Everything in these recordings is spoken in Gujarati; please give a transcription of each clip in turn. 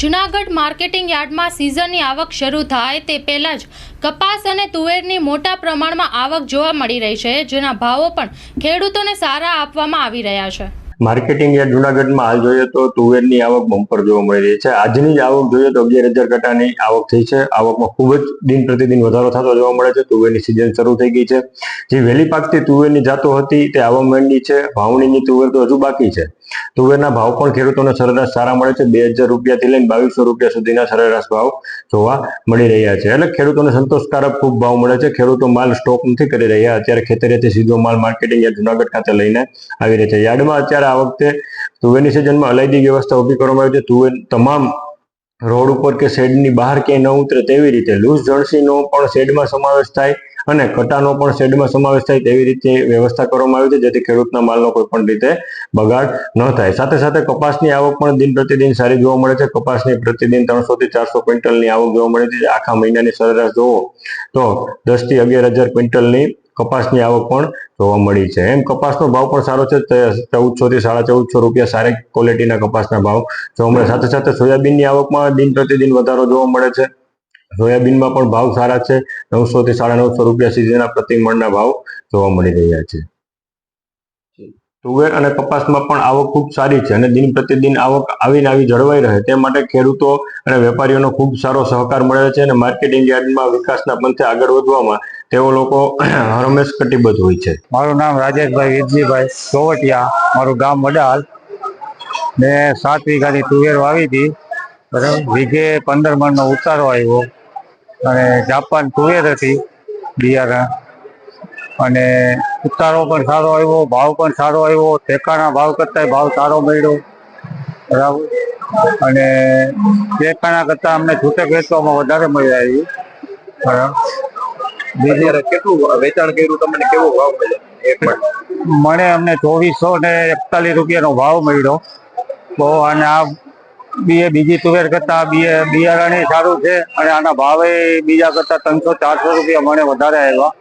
જૂનાગઢ માર્કેટિંગ યાર્ડમાં સિઝનની આવક શરૂ થાય તે પહેલાં જ કપાસ અને તુવેરની મોટા પ્રમાણમાં આવક જોવા મળી રહી છે, જેના ભાવો પણ ખેડૂતોને સારા આપવામાં આવી રહ્યા છે. માર્કેટિંગ યાર્ડ જુનાગઢમાં હાલ જોઈએ તો તુવેરની આવક બમ્પર જોવા મળી રહી છે. આજની જ આવક જોઈએ તો અગિયાર હજાર કટાની આવક થઈ છે. આવકમાં ખૂબ જ દિન પ્રતિદિન વધારો થતો જોવા મળે છે. તુવેરની સિઝન શરૂ થઈ ગઈ છે. જે વહેલી પાકતી તુવેરની જાતો હતી તે આવવા માંડી છે. વાવણીની તુવેર તો હજુ બાકી છે. તુવેરના ભાવ પણ ખેડૂતોને સરેરાશ સારા મળે છે. બે હજાર રૂપિયાથી લઈને બાવીસો રૂપિયા સુધીના સરેરાશ ભાવ જોવા મળી રહ્યા છે. એટલે ખેડૂતોને સંતોષકારક ખૂબ ભાવ મળે છે. ખેડૂતો માલ સ્ટોક નથી કરી રહ્યા. અત્યારે ખેતરેથી સીધો માલ માર્કેટિંગ યાર્ડ જુનાગઢ ખાતે લઈને આવી રહ્યા છે. યાર્ડમાં અત્યારે આ વખતે તુવેરની સિઝનમાં અલાયદી વ્યવસ્થા ઊભી કરવામાં આવી છે. તુવેર તમામ રોડ ઉપર કે શેડની બહાર ક્યાંય ન ઉતરે તેવી રીતે લૂઝ જળસીનો પણ શેડમાં સમાવેશ થાય અને કટાનો પણ શેડમાં સમાવેશ થાય તેવી રીતે વ્યવસ્થા કરવામાં આવી છે, જેથી ખેડૂતના માલનો કોઈ પણ રીતે બગાડ ન થાય. સાથે સાથે કપાસની આવક પણ દિન પ્રતિદિન સારી જોવા મળે છે. કપાસની પ્રતિદિન ત્રણસો થી ચારસો ક્વિન્ટલની આવક જોવા મળે છે. આખા મહિનાની સરેરાશ જોવો તો દસથી અગિયાર હજાર ક્વિન્ટલની કપાસની આવક પણ જોવા મળી છે. એમ કપાસનો ભાવ પણ સારો છે. ચૌદસો થી સાડા ચૌદસો રૂપિયા સારી ક્વોલિટીના કપાસના ભાવ જોવા મળે. સાથે સાથે સોયાબીનની આવકમાં દિન પ્રતિદિન વધારો જોવા મળે છે. સોયાબીનમાં પણ ભાવ સારા છે. નવસો થી સાડા નવસો રૂપિયા સુધીના પ્રતિ ભાવ જોવા મળી રહ્યા છે. તુવેર અને કપાસમાં પણ આવક ખૂબ સારી છે અને દિન પ્રતિદિન આવક આવીને આવી જળવાઈ રહે. તે માટે ખેડૂતો અને વેપારીઓનો ખૂબ સારો સહકાર મળે છે અને માર્કેટિંગ યાર્ડમાં વિકાસના પંથે આગળ વધવામાં તેઓ લોકો હંમેશ કટિબદ્ધ હોય છે. મારું નામ રાજેશભાઈ વિજયભાઈ સોવટિયા. મારું ગામ વડાલ. મેં સાત વીઘાની તુવેર વાવી હતી. બરાબર. વીઘે પંદર મણનો ઉતારો આવ્યો. અને જાપાન તુવેર હતી બિયારણ. અને ઉતારો પણ સારો આવ્યો ભાવ પણ સારો આવ્યો ટેકાના ભાવ કરતાંય ભાવ સારો મળ્યો. બરાબર? અને ટેકાના કરતાં અમને છૂટક વેચવામાં વધારે મળી આવી. બરાબર? બીજું કેટલું વેચાણ કર્યું તમને કેવો ભાવ મળ્યો? એક મને અમને ચોવીસો ને એકતાલીસ રૂપિયાનો ભાવ મળ્યો. તો અને આ બી બીજી તુવેર કરતા બી બિયારણે સારું છે અને આના ભાવે બીજા કરતા ત્રણસો ચારસો રૂપિયા મને વધારે આવ્યા.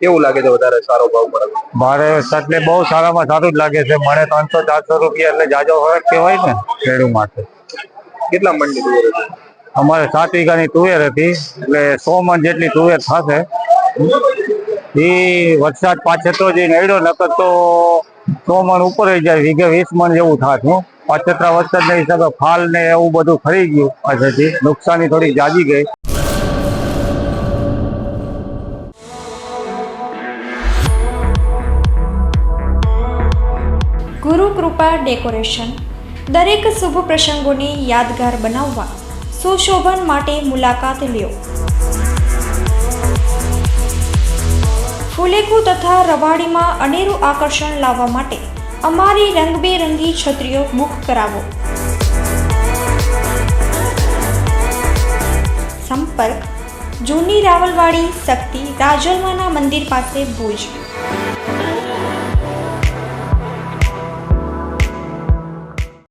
કેવું લાગે છે વધારે સારો ભાવ મળે મારે એટલે બહુ સારામાં સારું જ લાગે છે. મને ત્રણસો ચારસો રૂપિયા એટલે જાજો ફરક કહેવાય ને ખેડૂત માટે. કેટલા મણની તુવેર હતી? અમારે સાત વીઘાની તુવેર હતી. એટલે સો મણ જેટલી તુવેર થશે. એ વરસાદ પાછળ તો જે નડ્યો નકર તો સો મણ ઉપર જાય. વીઘે વીસ મણ જેવું થાત પાછતરા વરસાદના હિસાબે ફાલ ને એવું બધું ખરી ગયું પાછળથી નુકસાની થોડી જાજી ગઈ. ગુરુ કૃપા ડેકોરેશન. દરેક શુભ પ્રસંગોને યાદગાર બનાવવા સુશોભન માટે મુલાકાત લ્યો. ફુલેકુ તથા રવાડીમાં અનેરું આકર્ષણ લાવવા માટે અમારી રંગબેરંગી છત્રીઓ બુક કરાવો. સંપર્ક. જૂની રાવલવાડી શક્તિ રાજલમાના મંદિર પાસે ભુજ.